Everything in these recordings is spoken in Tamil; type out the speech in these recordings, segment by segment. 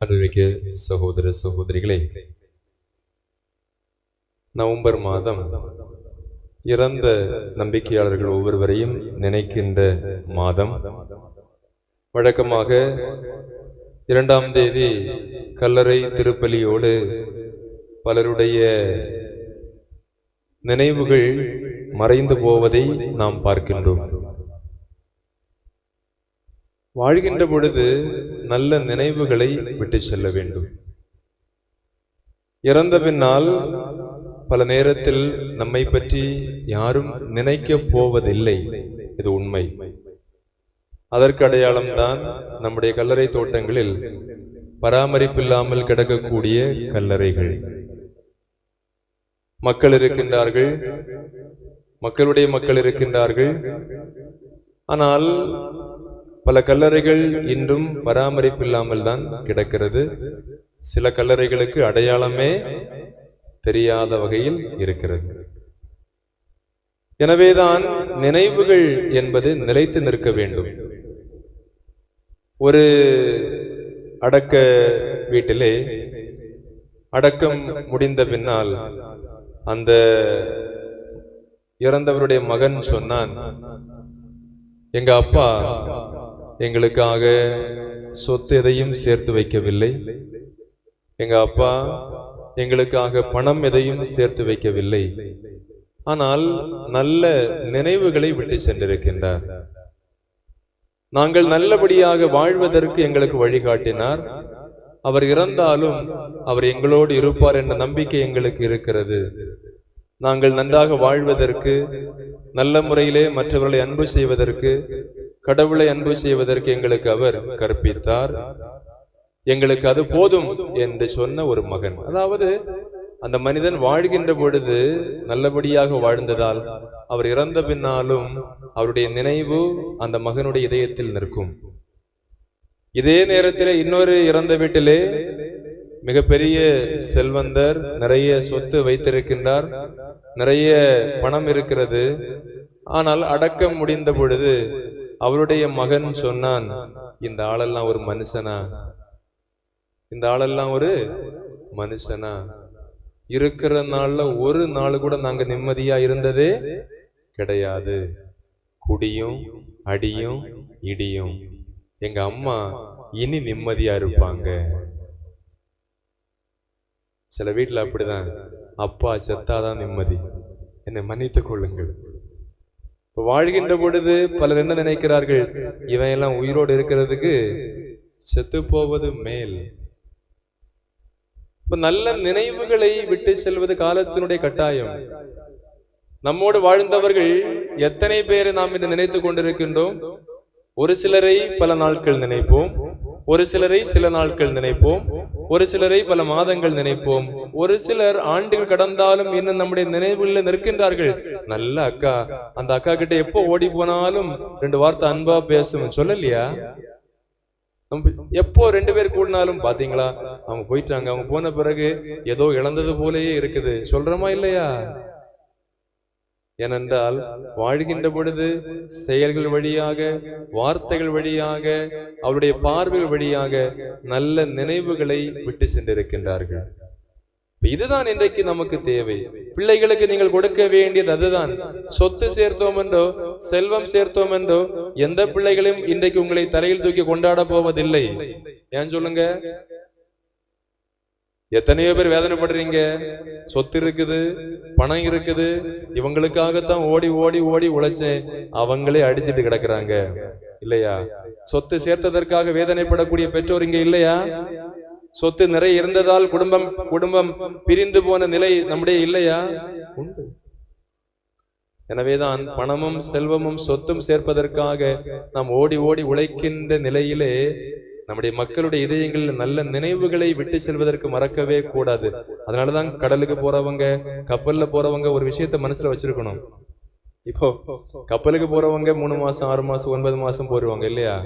அன்றைக்கு சகோதர சகோதரிகளே நவம்பர் மாதம் இறந்த நம்பிக்கையாளர்கள் ஒவ்வொருவரையும் நினைக்கின்ற மாதம். வழக்கமாக இரண்டாம் தேதி கல்லறை திருப்பலியோடு பலருடைய நினைவுகள் மறைந்து போவதை நாம் பார்க்கின்றோம். வாழ்கின்ற பொழுது நல்ல நினைவுகளை விட்டு செல்ல வேண்டும். இறந்த பின்னால் பல நேரத்தில் நம்மை பற்றி யாரும் நினைக்கப் போவதில்லை. இது உண்மை. அதற்கு அடையாளம்தான் நம்முடைய கல்லறை தோட்டங்களில் பராமரிப்பில்லாமல் கிடக்கக்கூடிய கல்லறைகள். மக்கள் இருக்கின்றார்கள். மக்களுடைய மக்கள் இருக்கின்றார்கள். ஆனால் பல கல்லறைகள் இன்றும் பராமரிப்பில்லாமல் தான் கிடக்கிறது. சில கல்லறைகளுக்கு அடையாளமே தெரியாத வகையில் இருக்கிறது. எனவேதான் நினைவுகள் என்பது நிலைத்து நிற்க வேண்டும். ஒரு அடக்க வீட்டிலே அடக்கம் முடிந்த பின்னால் அந்த இறந்தவருடைய மகன் சொன்னான் எங்க அப்பா எங்களுக்காக சொத்து எதையும் சேர்த்து வைக்கவில்லை. எங்கள் அப்பா எங்களுக்காக பணம் எதையும் சேர்த்து வைக்கவில்லை. ஆனால் நல்ல நினைவுகளை விட்டு சென்றிருக்கின்றார். நாங்கள் நல்லபடியாக வாழ்வதற்கு எங்களுக்கு வழிகாட்டினார். அவர் இறந்தாலும் அவர் எங்களோடு இருப்பார் என்ற நம்பிக்கை எங்களுக்கு இருக்கிறது. நாங்கள் நன்றாக வாழ்வதற்கு நல்ல முறையிலே மற்றவர்களை அன்பு செய்வதற்கு கடவுளை அன்பு செய்வதற்கு எங்களுக்கு அவர் கற்பித்தார். எங்களுக்கு அது போதும் என்று சொன்ன ஒரு மகன். அதாவது அந்த மனிதன் வாழ்கின்ற பொழுது நல்லபடியாக வாழ்ந்ததால் அவர் இறந்த பின்னாலும் அவருடைய நினைவு அந்த மகனுடைய இதயத்தில் நிற்கும். இதே நேரத்தில் இன்னொரு இறந்த வீட்டிலே மிகப்பெரிய செல்வந்தர் நிறைய சொத்து வைத்திருக்கின்றார். நிறைய பணம் இருக்கிறது. ஆனால் அடக்கம் முடிந்த பொழுது அவருடைய மகன் சொன்னான் இந்த ஆளெல்லாம் ஒரு மனுஷனா? இந்த ஆளெல்லாம் ஒரு மனுஷனா. இருக்கிற நாள்ல ஒரு நாள் கூட நாங்க நிம்மதியா இருந்ததே கிடையாது. குடியும் அடியும் இடியும். எங்க அம்மா இனி நிம்மதியா இருப்பாங்க. சில வீட்டுல அப்படிதான். அப்பா செத்தாதான் நிம்மதி. என்னை மன்னித்துக் கொள்ளுங்கள். வாழ்கின்ற பொழுது பலர் என்ன நினைக்கிறார்கள்? இவன் எல்லாம் உயிரோடு இருக்கிறதுக்கு செத்து போவது மேல். இப்ப நல்ல நினைவுகளை விட்டு செல்வது காலத்தினுடைய கட்டாயம். நம்மோடு வாழ்ந்தவர்கள் எத்தனை பேரை நாம் இன்று நினைத்துக் கொண்டிருக்கின்றோம்? ஒரு சிலரை பல நாட்கள் நினைப்போம். ஒரு சிலரை சில நாட்கள் நினைப்போம் ஒரு சிலரை பல மாதங்கள் நினைப்போம். ஒரு சிலர் ஆண்டுகள் கடந்தாலும் இன்னும் நம்முடைய நினைவுகளில் நிற்கின்றார்கள். நல்ல அக்கா அந்த அக்கா கிட்ட எப்போ ஓடி போனாலும் ரெண்டு வார்த்தை அன்பா பேசும் சொல்லலையா? எப்போ ரெண்டு பேர் கூடினாலும் பாத்தீங்களா? அவங்க போயிட்டாங்க. அவங்க போன பிறகு ஏதோ இழந்தது போலயே இருக்குது. சொல்றோமா இல்லையா? ஏனென்றால் வாழ்கின்ற பொழுது செயல்கள் வழியாக வார்த்தைகள் வழியாக அவருடைய பார்வைகள் வழியாக நல்ல நினைவுகளை விட்டு சென்றிருக்கின்றார்கள். இதுதான் இன்றைக்கு நமக்கு தேவை. பிள்ளைகளுக்கு நீங்கள் கொடுக்க வேண்டியது அதுதான். சொத்து சேர்த்தோம் என்றோ செல்வம் சேர்த்தோம் என்றோ எந்த பிள்ளைகளையும் இன்றைக்கு உங்களை தலையில் தூக்கி கொண்டாட போவதில்லை. ஏன் சொல்லுங்க? எத்தனையோ பேர் வேதனைப்படுறீங்க. சொத்து இருக்குது பணம் இருக்குது. இவங்களுக்காகத்தான் ஓடி ஓடி ஓடி உழைச்சேன். அவங்களே அடிச்சிட்டு கிடக்குறாங்க. இல்லையா? சொத்து சேர்த்ததற்காக வேதனைப்படக்கூடிய பெற்றோர் இங்க இல்லையா? சொத்து நிறைய இருந்ததால் குடும்பம் குடும்பம் பிரிந்து போன நிலை நம்முடைய இல்லையா? உண்டு. எனவேதான் பணமும் செல்வமும் சொத்தும் சேர்ப்பதற்காக நாம் ஓடி ஓடி உழைக்கின்ற நிலையிலே நம்முடைய மக்களுடைய இதயங்களில் நல்ல நினைவுகளை விட்டு செல்வதற்கு மறக்கவே கூடாது. அதனாலதான் கடலுக்கு போறவங்க கப்பல்ல போறவங்க ஒரு விஷயத்த மனசுல வச்சிருக்கணும். இப்போ கப்பலுக்கு போறவங்க மூணு மாசம் ஆறு மாசம் ஒன்பது மாசம் போருவாங்க இல்லையா?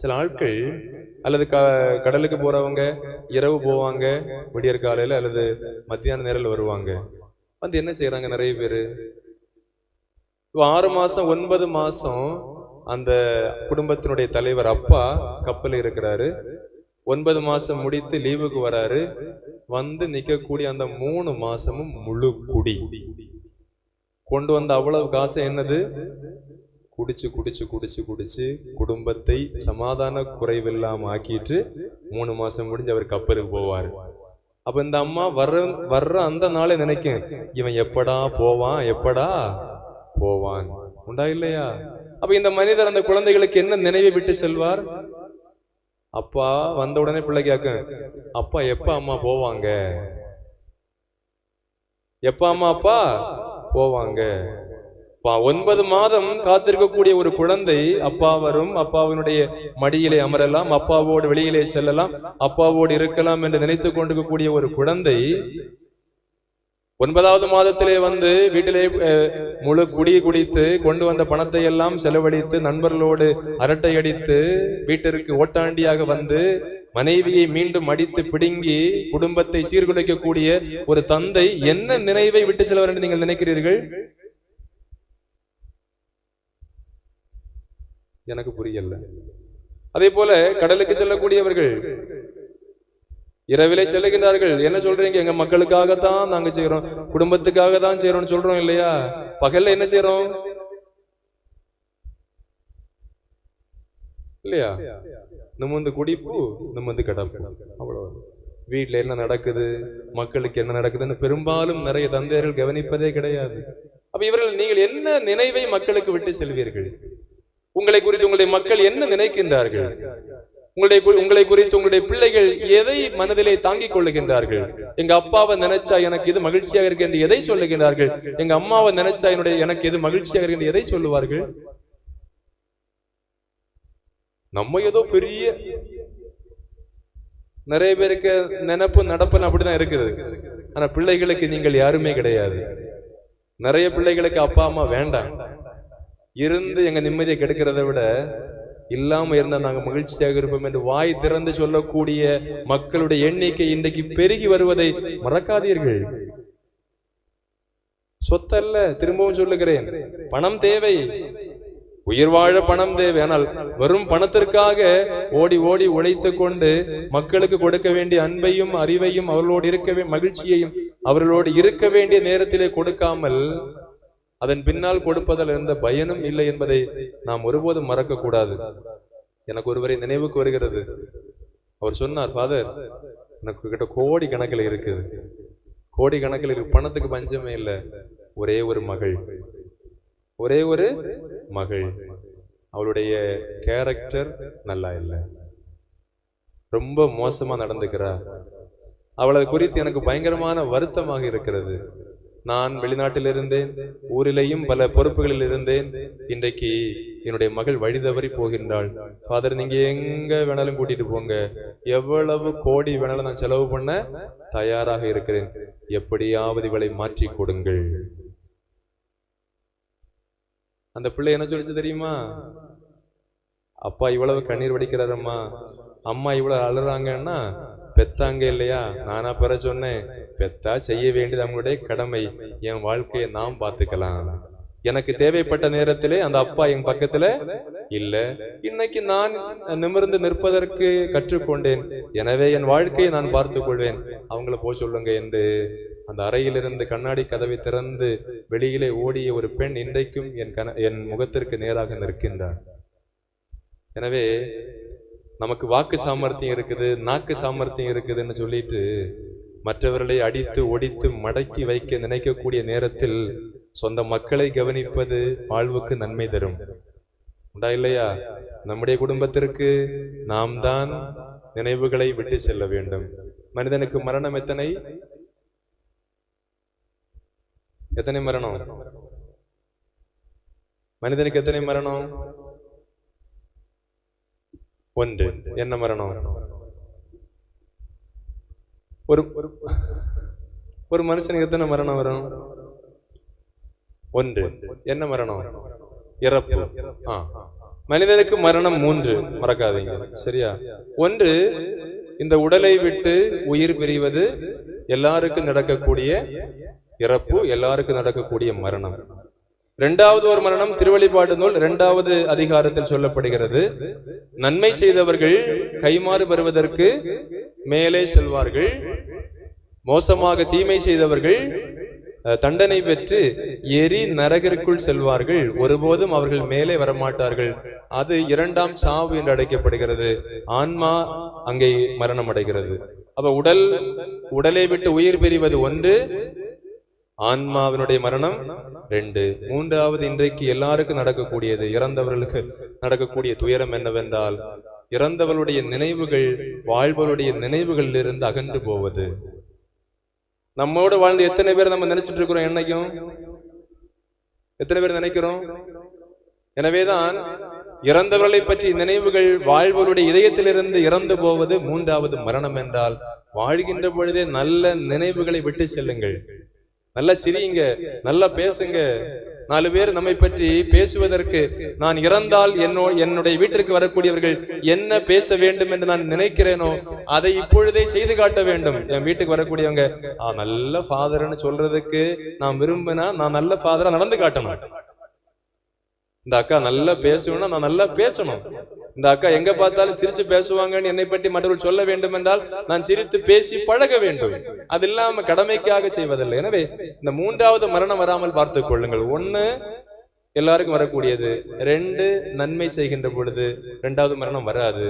சில ஆட்கள் அல்லது க கடலுக்கு போறவங்க இரவு போவாங்க விடியற் காலையில அல்லது மத்தியான நேரில் வருவாங்க. வந்து என்ன செய்யறாங்க நிறைய பேரு? இப்போ ஆறு மாசம் ஒன்பது மாசம் அந்த குடும்பத்தினுடைய தலைவர் அப்பா கப்பல் இருக்கிறாரு. ஒன்பது மாசம் முடித்து லீவுக்கு வராரு. வந்து நிக்கக்கூடிய அந்த மூணு மாசமும் முழு குடி. கொண்டு வந்த அவ்வளவு காசு என்னது? குடிச்சு குடிச்சு குடிச்சு குடிச்சு குடும்பத்தை சமாதான குறைவில்லாம ஆக்கிட்டு மூணு மாசம் முடிஞ்சு அவர் கப்பலுக்கு போவார். அப்ப இந்த அம்மா வர்ற வர்ற அந்த நாளே நினைக்கும் இவன் எப்படா போவான்? எப்படா போவான்? உண்டா இல்லையா? அப்ப இந்த மனிதர் அந்த குழந்தைகளுக்கு என்ன நினைவை விட்டு செல்வார்? அப்பா வந்த உடனே பிள்ளை கேட்கும் அப்பா எப்ப அம்மா போவாங்க? எப்ப அம்மா அப்பா? போவாங்க. ஒன்பது மாதம் காத்திருக்கக்கூடிய ஒரு குழந்தை அப்பா வரும். அப்பாவினுடைய மடியிலே அமரலாம். அப்பாவோடு வெளியிலே செல்லலாம். அப்பாவோடு இருக்கலாம் என்று நினைத்து கொண்டிருக்கக்கூடிய ஒரு குழந்தை ஒன்பதாவது மாதத்திலே வந்து வீட்டிலே முழு குடி குடித்து கொண்டு வந்த பணத்தை எல்லாம் செலவழித்து நண்பர்களோடு அரட்டையடித்து வீட்டிற்கு ஓட்டாண்டியாக வந்து மனைவியை மீண்டும் அடித்து பிடுங்கி குடும்பத்தை சீர்குலைக்கக்கூடிய ஒரு தந்தை என்ன நினைவை விட்டு செல்வார் என்று நீங்கள் நினைக்கிறீர்கள்? எனக்கு புரியல. அதே போல கடலுக்கு செல்லக்கூடியவர்கள் இரவிலே செல்லுகின்றார்கள். என்ன சொல்றீங்க? எங்க மக்களுக்காகத்தான் நாங்க செய்யறோம் குடும்பத்துக்காக தான் செய்யறோம்னு சொல்றோம் இல்லையா? பகல்ல என்ன செய்யறோம் இல்லையா? நிமிந்து குடிப்பு நிமிந்து கடப்பு. அவ்வளவு வீட்டில் என்ன நடக்குது? மக்களுக்கு என்ன நடக்குதுன்னு பெரும்பாலும் நிறைய தந்தையர்கள் கவனிப்பதே கிடையாது. அப்ப இவர்கள் நீங்கள் என்ன நினைவை மக்களுக்கு விட்டு செல்வீர்கள்? உங்களை குறித்து உங்களுடைய மக்கள் என்ன நினைக்கின்றார்கள்? உங்களுடைய உங்களை குறித்து உங்களுடைய பிள்ளைகள் எதை மனதிலே தாங்கிக் கொள்ளுகின்றார்கள்? எங்க அப்பாவை நினைச்சா எனக்கு இது மகிழ்ச்சியாக இருக்கு என்று எதை சொல்லுகின்றார்கள்? எங்க அம்மாவை நினைச்சா என்னுடைய எனக்கு எது மகிழ்ச்சியாக இருக்கு என்று எதை சொல்லுவார்கள்? நம்ம ஏதோ பெரிய நிறைய பேருக்கு நினப்பு நடப்புன்னு அப்படிதான் இருக்குது. ஆனா பிள்ளைகளுக்கு நீங்கள் யாருமே கிடையாது. நிறைய பிள்ளைகளுக்கு அப்பா அம்மா வேண்டாம். இருந்து எங்க நிம்மதியை கெடுக்கிறதை விட இல்லாமல் இருந்தால் நாங்க மகிழ்ச்சியாக இருப்போம் என்று வாய் திறந்து சொல்லக்கூடிய மக்களுடைய எண்ணிக்கை இன்றைக்கு பெருகி வருவதை மறக்காதீர்கள். சொத்தல்ல திரும்பவும் சொல்லுகிறேன். பணம் தேவை. உயிர் வாழ பணம் தேவை. ஆனால் வெறும் பணத்திற்காக ஓடி ஓடி உழைத்து கொண்டு மக்களுக்கு கொடுக்க வேண்டிய அன்பையும் அறிவையும் அவர்களோடு இருக்கவே மகிழ்ச்சியையும் அவர்களோடு இருக்க வேண்டிய நேரத்திலே கொடுக்காமல் அதன் பின்னால் கொடுப்பதில் இருந்த பயனும் இல்லை என்பதை நாம் ஒருபோதும் மறக்க கூடாது எனக்கு ஒருவரை நினைவுக்கு வருகிறது. அவர் சொன்னார் ஃபாதர் எனக்கு கிட்ட கோடி கணக்கில் இருக்குது கோடி கணக்கில் இருக்கு. பணத்துக்கு பஞ்சமே இல்லை. ஒரே ஒரு மகள். ஒரே ஒரு மகள். அவளுடைய கேரக்டர் நல்லா இல்லை. ரொம்ப மோசமாக நடந்துக்கிறா. அவளை குறித்து எனக்கு பயங்கரமான வருத்தமாக இருக்கிறது. நான் வெளிநாட்டில் இருந்தேன் ஊரிலேயும் பல பொறுப்புகளில் இருந்தேன் இன்றைக்கு என்னுடைய மகள் வழி தவறி போகின்றாள். ஃபாதர் நீங்க எங்க வேணாலும் கூட்டிட்டு போங்க. எவ்வளவு கோடி வேணாலும் நான் செலவு பண்ண தயாராக இருக்கிறேன். எப்படியாவது இவளை மாற்றி கொடுங்கள். அந்த பிள்ளை என்ன சொல்லிச்சு தெரியுமா? அப்பா இவ்வளவு கண்ணீர் வடிக்கிறாரம்மா. அம்மா இவ்வளவு அழுறாங்கன்னா பெத்தாங்க இல்லையா? நானா பெற சொன்னேன். பெத்தா செய்ய வேண்டியது அவங்களுடைய கடமை. என் வாழ்க்கையை நாம் பார்த்துக்கலாம். எனக்கு தேவைப்பட்ட நேரத்திலே அந்த அப்பா என் பக்கத்துல இல்ல. இன்னைக்கு நான் நிமிர்ந்து நிற்பதற்கு கற்றுக்கொண்டேன். எனவே என் வாழ்க்கையை நான் பார்த்துக் கொள்வேன். அவங்கள போய் சொல்லுங்க என்று. அந்த அறையிலிருந்து கண்ணாடி கதவை திறந்து வெளியிலே ஓடிய ஒரு பெண் இன்றைக்கும் என் கன என் முகத்திற்கு நேராக நிற்கின்றான் எனவே நமக்கு வாக்கு சாமர்த்தியம் இருக்குது நாக்கு சாமர்த்தியம் இருக்குதுன்னு சொல்லிட்டு மற்றவர்களை அடித்து ஒடித்து மடக்கி வைக்க நினைக்கக்கூடிய நேரத்தில் சொந்த மக்களை கவனிப்பது வாழ்வுக்கு நன்மை தரும். உண்டா இல்லையா? நம்முடைய குடும்பத்திற்கு நாம் தான் நினைவுகளை விட்டு செல்ல வேண்டும். மனிதனுக்கு மரணம் எத்தனை? எத்தனை மரணம்? மனிதனுக்கு எத்தனை மரணம்? ஒன்று என்ன மரணம்? ஒரு ஒரு- ஒரு மனுஷனுக்கு எத்தனை மரணம் வரும்? ஒன்று என்ன மரணம்? இறப்பு. ஆ. மனிதனுக்கு மரணம் மூன்று மறக்காதீங்க. சரியா? ஒன்று இந்த உடலை விட்டு உயிர் பிரிவது எல்லாருக்கும் நடக்கக்கூடிய இறப்பு எல்லாருக்கும் நடக்கக்கூடிய மரணம். இரண்டாவது ஒரு மரணம் திருவழிபாடு நூல் இரண்டாவது அதிகாரத்தில் சொல்லப்படுகிறது. நன்மை செய்தவர்கள் கைமாறு பெறுவதற்கு மேலே செல்வார்கள். மோசமாக தீமை செய்தவர்கள் தண்டனை பெற்று எரி நரகிற்குள் செல்வார்கள். ஒருபோதும் அவர்கள் மேலே வரமாட்டார்கள். அது இரண்டாம் சாவு என்று அழைக்கப்படுகிறது. ஆன்மா அங்கே மரணம் அடைகிறது அப்ப உடல் உடலை விட்டு உயிர் பிரிவது ஒன்று ஆன்மாவினுடைய மரணம் ரெண்டு. மூன்றாவது இன்றைக்கு எல்லாருக்கும் நடக்கக்கூடியது இறந்தவர்களுக்கு நடக்கக்கூடிய துயரம் என்னவென்றால் இறந்தவர்களுடைய நினைவுகள் வாழ்வருடைய நினைவுகளில் இருந்து அகன்று போவது. நம்மோடு வாழ்ந்து எத்தனை பேர் நம்ம நினைச்சிட்டு இருக்கிறோம் என்னைக்கும்? எத்தனை பேர் நினைக்கிறோம்? எனவேதான் இறந்தவர்களை பற்றி நினைவுகள் வாழ்வருடைய இதயத்திலிருந்து இறந்து போவது மூன்றாவது மரணம் என்றால் வாழ்கின்ற பொழுதே நல்ல நினைவுகளை விட்டு செல்லுங்கள். நல்லா சிரியுங்க நல்லா பேசுங்க. நாலு பேர் நம்மை பற்றி பேசுவதற்கு நான் இறந்தால் என்னோ என்னுடைய வீட்டிற்கு வரக்கூடியவர்கள் என்ன பேச வேண்டும் என்று நான் நினைக்கிறேனோ அதை இப்பொழுதே செய்து காட்ட வேண்டும். என் வீட்டுக்கு வரக்கூடியவங்க நல்ல ஃபாதர்னு சொல்றதுக்கு நான் விரும்பினா நான் நல்ல ஃபாதரா நடந்து காட்டணும். இந்த அக்கா நல்லா பேசணும்னா நான் நல்லா பேசணும். இந்த அக்கா எங்க பார்த்தாலும் சிரிச்சு பேசுவாங்கன்னு என்னை பற்றி மற்றவர்கள் சொல்ல வேண்டும் என்றால் நான் சிரித்து பேசி பழக வேண்டும். அது இல்லாம கடமைக்காக செய்வதில்லை. எனவே இந்த மூன்றாவது மரணம் வராமல் பார்த்துக் கொள்ளுங்கள். ஒன்னு எல்லாருக்கும் வரக்கூடியது. ரெண்டு நன்மை செய்கின்ற பொழுது ரெண்டாவது மரணம் வராது.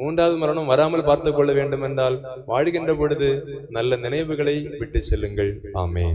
மூன்றாவது மரணம் வராமல் பார்த்துக் கொள்ள வேண்டும் என்றால் வாழ்கின்ற பொழுது நல்ல நினைவுகளை விட்டு செல்லுங்கள். ஆமே